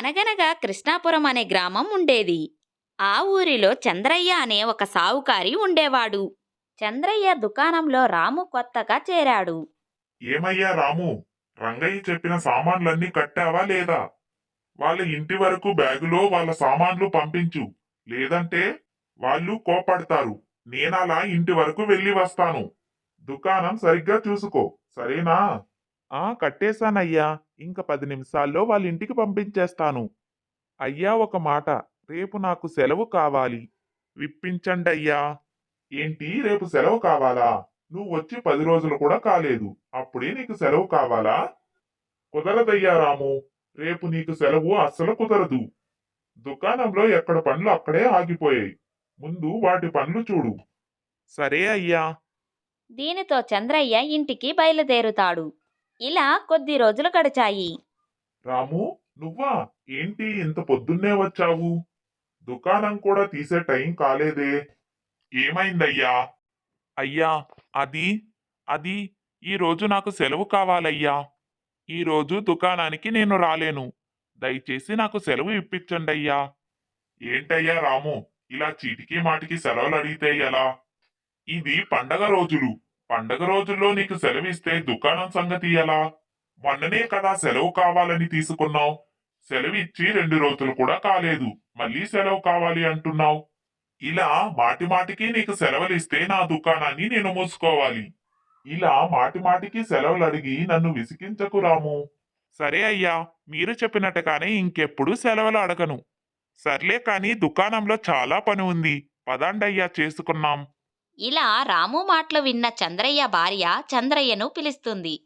అనగనగా కృష్ణాపురం అనే గ్రామం ఉండేది. ఆ ఊరిలో చంద్రయ్య అనే ఒక సావుకారి ఉండేవాడు. చంద్రయ్య దుకాణంలో రాము కొత్తగా చేరాడు. ఏమయ్యా రాము రంగయ్య చెప్పిన సామాన్లన్నీ కట్టావా లేదా? వాళ్ళ ఇంటి వరకు బ్యాగులో వాళ్ళ సామాన్లు పంపించు. లేదంటే వాళ్ళు కోపడతారు నేనలా ఇంటి వరకు వెళ్ళి వస్తాను. దుకాణం సరిగ్గా చూసుకో. సరేనా? ఆ కట్టేశానయ్యా. ఇంక పది నిమిషాల్లో వాళ్ళ ఇంటికి పంపించేస్తాను. అయ్యా ఒక మాట. రేపు నాకు సెలవు కావాలి. విప్పించండి అయ్యా ఏంటి? రేపు సెలవు కావాలా? నువ్వు వచ్చి పది రోజులు కూడా కాలేదు. అప్పుడే నీకు సెలవు కావాలా? కుదరదయ్యా రాము. రేపు నీకు సెలవు అస్సలు కుదరదు. దుకాణంలో ఎక్కడ పనులు అక్కడే ఆగిపోయాయి. ముందు వాటి పనులు చూడు. సరే అయ్యా. దీనితో చంద్రయ్య ఇంటికి బయలుదేరుతాడు. ఇలా కొద్ది రోజులు గడిచాయి. రాము నువ్వా? ఏంటి ఇంత పొద్దున్నే వచ్చావు? దుకాణం కూడా తీసే టైం కాలేదే. ఏమైందయ్యా? అయ్యా అది అది ఈ రోజు నాకు సెలవు కావాలయ్యా. ఈ రోజు దుకాణానికి నేను రాలేను. దయచేసి నాకు సెలవు ఇప్పించండి అయ్యా ఏంటయ్యా రాము ఇలా చీటికి మాటికి సెలవులు అడిగితే ఎలా? ఇది పండగ రోజులు. పండగ రోజుల్లో నీకు సెలవిస్తే దుకాణం సంగతి ఎలా? మొన్ననే కదా సెలవు కావాలని తీసుకున్నావు. సెలవు ఇచ్చి రెండు రోజులు కూడా కాలేదు. మళ్ళీ సెలవు కావాలి అంటున్నావు. ఇలా మాటి మాటికి నీకు సెలవులు ఇస్తే నా దుకాణాన్ని నేను మూసుకోవాలి. ఇలా మాటి మాటికి సెలవులు అడిగి నన్ను విసిగించకు రాము. సరే అయ్యా మీరు చెప్పినట్టుగానే ఇంకెప్పుడు సెలవులు అడగను. సర్లే కానీ దుకాణంలో చాలా పని ఉంది. పదండయ్యా చేసుకున్నాం. ఇలా రాము మాటలు విన్న చంద్రయ్య భార్య చంద్రయ్యను పిలుస్తుంది.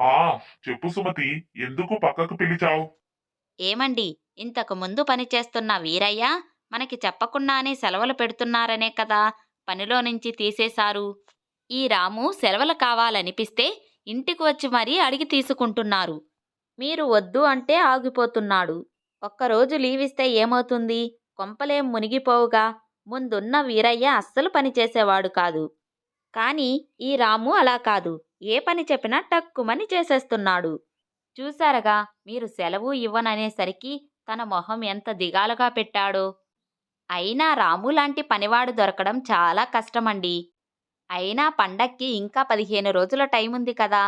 ఆ చెప్పు సుమతి ఎందుకు పక్కకు పిలిచావు? ఏమండి ఇంతకు ముందు పనిచేస్తున్న వీరయ్య మనకి చెప్పకుండానే సెలవులు పెడుతున్నారనే కదా పనిలో నుంచి తీసేశారు. ఈ రాము సెలవులు కావాలనిపిస్తే ఇంటికి వచ్చి మరీ అడిగి తీసుకుంటున్నారు. మీరు వద్దు అంటే ఆగిపోతున్నాడు. ఒక్కరోజు లీవ్ ఇస్తే ఏమవుతుంది? కొంపలేం మునిగిపోవుగా. ముందున్న వీరయ్య అస్సలు పనిచేసేవాడు కాదు. కానీ ఈ రాము అలా కాదు. ఏ పని చెప్పినా టక్కుమని చేసేస్తున్నాడు. చూశారగా మీరు సెలవు ఇవ్వననేసరికి తన మొహం ఎంత దిగాలుగా పెట్టాడో. అయినా రాము లాంటి పనివాడు దొరకడం చాలా కష్టమండి. అయినా పండక్కి ఇంకా పదిహేను రోజుల టైం ఉంది కదా.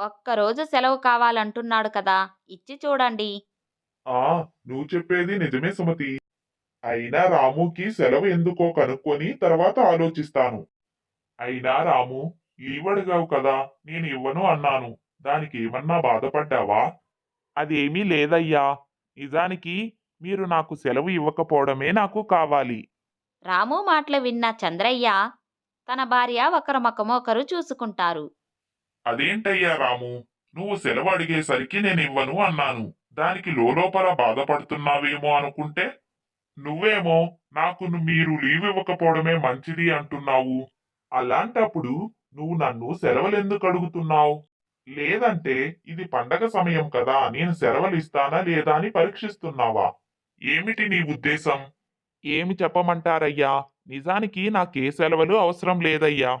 ఒక్కరోజు సెలవు కావాలంటున్నాడు కదా. ఇచ్చి చూడండి. నువ్వు చెప్పేది నిజమే సుమతి. అయినా రాముకి సెలవు ఎందుకో కనుక్కొని తర్వాత ఆలోచిస్తాను. అయినా రాము లీవ్ అడిగావు కదా నేను ఇవ్వను అన్నాను. దానికి ఏమన్నా బాధపడ్డావా? అదేమీ లేదయ్యా. నిజానికి మీరు నాకు సెలవు ఇవ్వకపోవడమే నాకు కావాలి. రాము మాటలు విన్న చంద్రయ్య తన భార్య ఒకరి ఒకరు చూసుకుంటారు. అదేంటయ్యా రాము? నువ్వు సెలవు అడిగేసరికి నేను ఇవ్వను అన్నాను. దానికి లోపల బాధపడుతున్నావేమో అనుకుంటే నువ్వేమో నాకు మీరు లీవ్ ఇవ్వకపోవడమే మంచిది అంటున్నావు. అలాంటప్పుడు నువ్వు నన్ను సెలవులెందుకు అడుగుతున్నావు? లేదంటే ఇది పండగ సమయం కదా నేను సెలవులు ఇస్తానా లేదా అని పరీక్షిస్తున్నావా? ఏమిటి నీ ఉద్దేశం? ఏమి చెప్పమంటారయ్యా? నిజానికి నాకే సెలవులు అవసరం లేదయ్యా.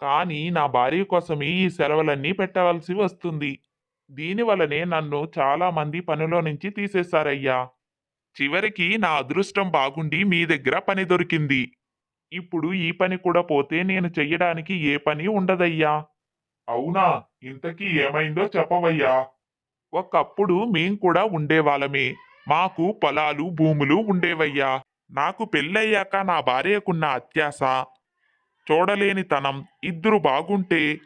కానీ నా భార్య కోసమే ఈ సెలవులన్నీ పెట్టవలసి వస్తుంది. దీనివలనే నన్ను చాలా మంది పనిలో నుంచి తీసేశారయ్యా. చివరికి నా అదృష్టం బాగుండి మీ దగ్గర పని దొరికింది. ఇప్పుడు ఈ పని కూడా పోతే నేను చెయ్యడానికి ఏ పని ఉండదయ్యా? అవునా? ఇంతకీ ఏమైందో చెప్పవయ్యా. ఒకప్పుడు మేం కూడా ఉండేవాళ్ళమే. మాకు పొలాలు భూములు ఉండేవయ్యా. నాకు పెళ్ళయ్యాక నా భార్యకున్న అత్యాస చూడలేనితనం ఇద్దరు బాగుంటే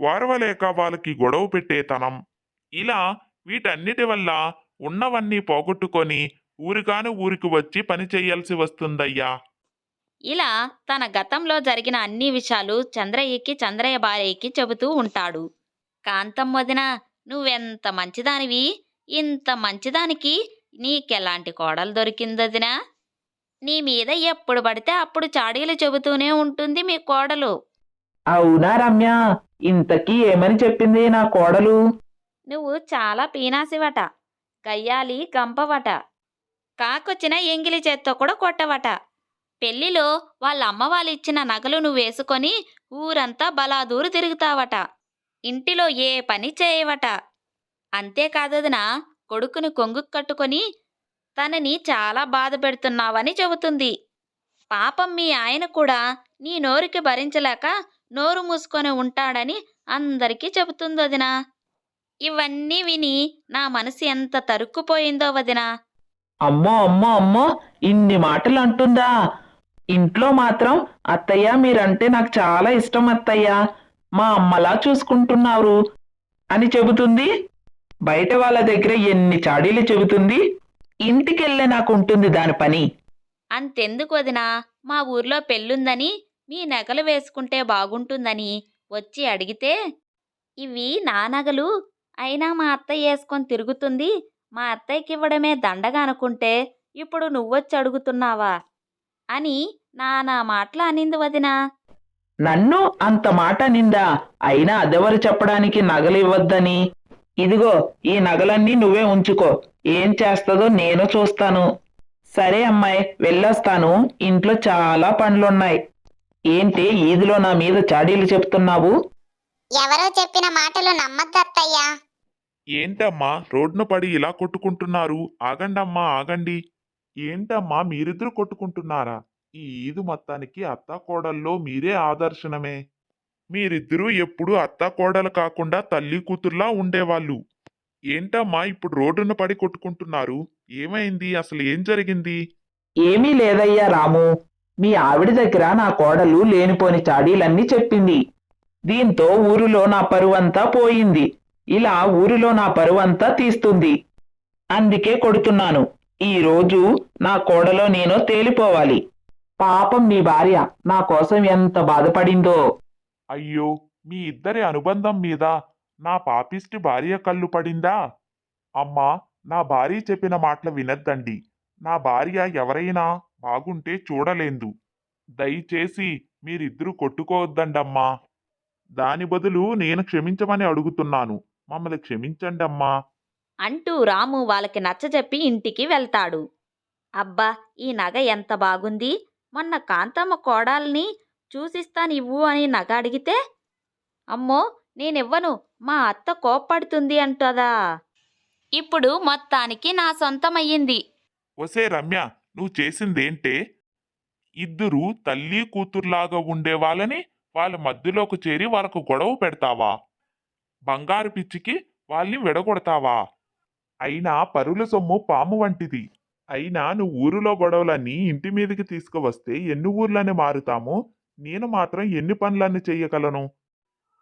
వారవలేక వాళ్ళకి గొడవ పెట్టేతనం. ఇలా వీటన్నిటి వల్ల ఉన్నవన్నీ పోగొట్టుకొని ఊరికాను ఊరికి వచ్చి పని చెయ్యాల్సి వస్తుందయ్యా. ఇలా తన గతంలో జరిగిన అన్ని విషయాలు చంద్రయ్యకి చంద్రయ్య భార్యకి చెబుతూ ఉంటాడు. కాంతం వదిన నువ్వెంత మంచిదానివి? ఇంత మంచిదానికి నీకెలాంటి కోడలు దొరికిందదినా నీ మీద ఎప్పుడు పడితే అప్పుడు చాడీలు చెబుతూనే ఉంటుంది మీ కోడలు. అవునా రమ్య ఇంతకీ ఏమని చెప్పింది నా కోడలు? నువ్వు చాలా పీనాసివట కయ్యాలి గంపవట. కాకొచ్చిన ఎంగిలి చేత్తో కూడా కొట్టవట. పెళ్ళిలో వాళ్ళ అమ్మ వాళ్ళు ఇచ్చిన నగలు నువ్వు వేసుకొని ఊరంతా బలాదూరు తిరుగుతావట. ఇంటిలో ఏ పని చేయవట. అంతేకాదదినా కొడుకుని కొంగు కట్టుకొని తనని చాలా బాధ పెడుతున్నావని చెబుతుంది. పాపం మీ ఆయన కూడా నీ నోరుకి భరించలేక నోరు మూసుకొని ఉంటాడని అందరికీ చెబుతుందదినా. ఇవన్నీ విని నా మనసు ఎంత తరుక్కుపోయిందో వదినా. అమ్మో అమ్మో అమ్మో ఇన్ని మాటలు అంటుందా? ఇంట్లో మాత్రం అత్తయ్య మీరంటే నాకు చాలా ఇష్టం అత్తయ్య. మా అమ్మలా చూసుకుంటున్నారు. అని చెబుతుంది. బయట వాళ్ళ దగ్గర ఎన్ని చాడీలు చెబుతుంది. ఇంటికెళ్ళే నాకు ఉంటుంది దాని పని. అంతెందుకు వదినా? మా ఊర్లో పెళ్ళుందని మీ నగలు వేసుకుంటే బాగుంటుందని వచ్చి అడిగితే ఇవి నా నగలు. అయినా మా అత్తయ్య వేసుకొని తిరుగుతుంది. మా అత్తయ్యకి ఇవ్వడమే దండగా అనుకుంటే ఇప్పుడు నువ్వొచ్చి అడుగుతున్నావా? అని నానా మాటలు అనింది వదినా. నన్ను అంత మాట నిందా అయినా అదెవరు చెప్పడానికి నగలు ఇవ్వద్దని ఇదిగో ఈ నగలన్నీ నువ్వే ఉంచుకో. ఏం చేస్తుందో నేను చూస్తాను. సరే అమ్మాయి వెళ్ళొస్తాను. ఇంట్లో చాలా పనులున్నాయి. ఏంటి ఈదిలో నా మీద చాడీలు చెప్తున్నావు? ఎవరో చెప్పిన మాటలు నమ్మద్దత్తయ్యా. ఏంటమ్మా రోడ్డున పడి ఇలా కొట్టుకుంటున్నారు? ఆగండమ్మా ఆగండి. ఏంటమ్మా మీరిద్దరు కొట్టుకుంటున్నారా? ఈ ఈదు మొత్తానికి అత్తాకోడల్లో మీరే ఆదర్శనమే. మీరిద్దరూ ఎప్పుడు అత్తాకోడలు కాకుండా తల్లి కూతుర్లా ఉండేవాళ్ళు. ఏంటమ్మా ఇప్పుడు రోడ్డున పడి కొట్టుకుంటున్నారు? ఏమైంది? అసలు ఏం జరిగింది? ఏమీ లేదయ్యా రాము. మీ ఆవిడ దగ్గర నా కోడలు లేనిపోని చాడీలన్నీ చెప్పింది. దీంతో ఊరిలో నా పరువంతా పోయింది. ఇలా ఊరిలో నా పరువంతా తీస్తుంది. అందుకే కొడుతున్నాను. ఈరోజు నా కోడలో నేను తేలిపోవాలి. పాపం మీ భార్య నా కోసం ఎంత బాధపడిందో. అయ్యో మీ ఇద్దరి అనుబంధం మీద నా పాపిష్టి భార్య కళ్ళు పడిందా? అమ్మా నా భార్య చెప్పిన మాటలు వినద్దండి. నా భార్య ఎవరైనా బాగుంటే చూడలేదు. దయచేసి మీరిద్దరూ కొట్టుకోవద్దండమ్మా. దాని బదులు నేను క్షమించమని అడుగుతున్నాను. మమ్మల్ని క్షమించండమ్మా. అంటూ రాము వాళ్ళకి నచ్చజెప్పి ఇంటికి వెళ్తాడు. అబ్బా ఈ నగ ఎంత బాగుంది. మొన్న కాంతమ్మ కోడల్ని చూసిస్తానివ్వు అని నగ అడిగితే అమ్మో నేనివ్వను. మా అత్త కోప్పడుతుంది అంటదా. ఇప్పుడు మొత్తానికి నా సొంతమయ్యింది. ఒసే రమ్య నువ్వు చేసిందేంటే ఇద్దరు తల్లి కూతుర్లాగా ఉండే వాళ్ళని వాళ్ళ మధ్యలోకి చేరి వాళ్ళకు గొడవ పెడతావా? బంగారు పిచ్చికి వాళ్ళని విడగొడతావా? అయినా పరుల సొమ్ము పాము వంటిది. అయినా నువ్వు ఊరిలో గొడవలన్నీ ఇంటి మీదకి తీసుకువస్తే ఎన్ని ఊర్లని మారుతాము? నేను మాత్రం ఎన్ని పనులన్నీ చెయ్యగలను?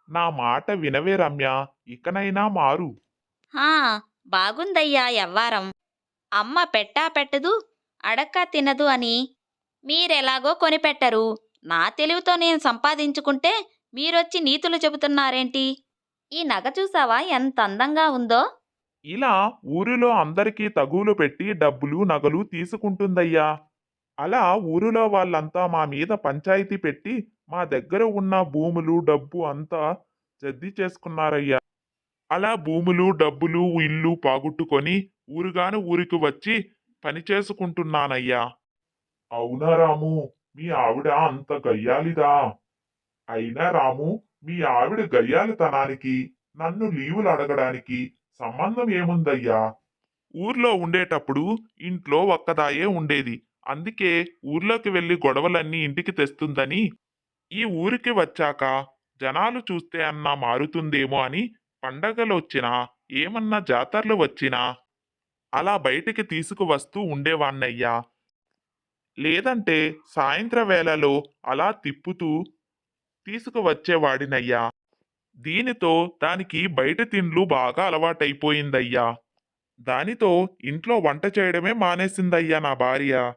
నా మాట వినవే రమ్య. ఇకనైనా మారు. హా బాగుందయ్యా ఎవ్వారం అమ్మ పెట్టా పెట్టదు అడక్క తినదు అని మీరెలాగో కొనిపెట్టరు. నా తెలివితో నేను సంపాదించుకుంటే మీరొచ్చి నీతులు చెబుతున్నారేంటి? ఈ నగ చూసావా? ఎంత అందంగా ఉందో? ఇలా ఊరిలో అందరికీ తగులు పెట్టి డబ్బులు నగలు తీసుకుంటుందయ్యా. అలా ఊరిలో వాళ్ళంతా మా మీద పంచాయతీ పెట్టి మా దగ్గర ఉన్న భూములు డబ్బు అంతా జద్ది చేసుకున్నారయ్యా. అలా భూములు డబ్బులు ఇల్లు పాగుట్టుకొని ఊరుగాను ఊరికి వచ్చి పని చేసుకుంటున్నానయ్యా. అవునా రాము? మీ ఆవిడ అంత గయ్యాలిదా అయినా రాము మీ ఆవిడ గయ్యాలితనానికి నన్ను లీవులు అడగడానికి సంబంధం ఏముందయ్యా? ఊర్లో ఉండేటప్పుడు ఇంట్లో ఒక్కదాయే ఉండేది. అందుకే ఊర్లోకి వెళ్ళి గొడవలన్నీ ఇంటికి తెస్తుందని ఈ ఊరికి వచ్చాక జనాలు చూస్తే అన్నా మారుతుందేమో అని పండగలు వచ్చినా ఏమన్నా జాతరలు వచ్చినా అలా బయటికి తీసుకువస్తూ ఉండేవాణ్ణయ్యా లేదంటే సాయంత్ర వేళలో అలా తిప్పుతూ తీసుకువచ్చేవాడినయ్యా. దీనితో దానికి బయట తిండ్లు బాగా అలవాటైపోయిందయ్యా. దానితో ఇంట్లో వంట చేయడమే మానేసిందయ్యా నా భార్య.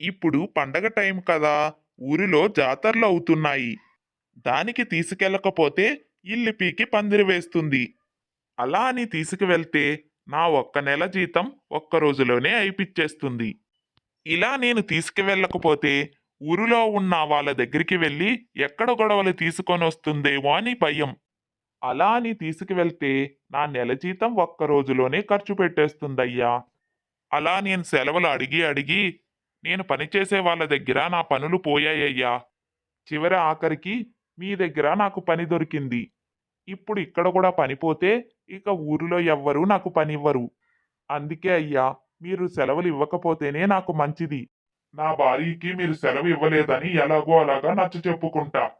ఇప్పుడు పండగ టైం కదా ఊరిలో జాతరలు అవుతున్నాయి. దానికి తీసుకెళ్ళకపోతే ఇల్లు పీకి పందిరి వేస్తుంది. అలా అని తీసుకువెళ్తే నా ఒక్క నెల జీతం ఒక్క రోజులోనే అయిపిచ్చేస్తుంది. ఇలా నేను తీసుకువెళ్ళకపోతే ఊరిలో ఉన్న వాళ్ళ దగ్గరికి వెళ్ళి ఎక్కడ గొడవలు తీసుకొని వస్తుందేమో అని భయం. అలా అని తీసుకువెళ్తే నా నెల జీతం ఒక్క రోజులోనే ఖర్చు పెట్టేస్తుందయ్యా. అలా నేను సెలవులు అడిగి అడిగి నేను పనిచేసే వాళ్ళ దగ్గర నా పనులు పోయాయ్యా. చివరి ఆఖరికి మీ దగ్గర నాకు పని దొరికింది. ఇప్పుడు ఇక్కడ కూడా పనిపోతే ఇక ఊరిలో ఎవ్వరూ నాకు పనివ్వరు అందుకే అయ్యా మీరు సెలవులు ఇవ్వకపోతేనే నాకు మంచిది. నా భార్యకి మీరు సెలవు ఇవ్వలేదని ఎలాగో అలాగా నచ్చ చెప్పుకుంటా.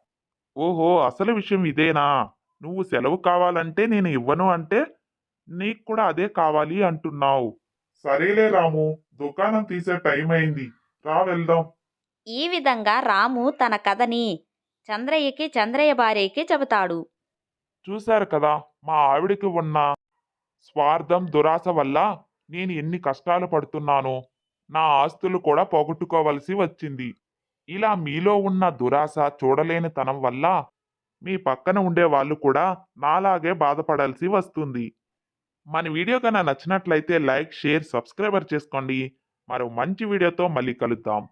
ఓహో అసలు విషయం ఇదేనా? నువ్వు సెలవు కావాలంటే నేను ఇవ్వను అంటే నీకు కూడా అదే కావాలి అంటున్నావు. సరేలే రాము దుకాణం తీసే టైం అయింది. రా వెళ్దాం. ఈ విధంగా రాము తన కథని చంద్రయ్యకి చంద్రయ్య భార్యకి చెబుతాడు. చూశారు కదా మా ఆవిడకి ఉన్న స్వార్థం దురాశ వల్ల నేను ఎన్ని కష్టాలు పడుతున్నానో. నా ఆస్తులు కూడా పోగొట్టుకోవలసి వచ్చింది. ఇలా మీలో ఉన్న దురాశ చూడలేని తనం వల్ల మీ పక్కన ఉండే వాళ్ళు కూడా నాలాగే బాధపడాల్సి వస్తుంది. మన వీడియో కన్నా నచ్చినట్లయితే లైక్ షేర్ సబ్స్క్రైబర్ చేసుకోండి. మరో మంచి వీడియోతో మళ్ళీ కలుద్దాం.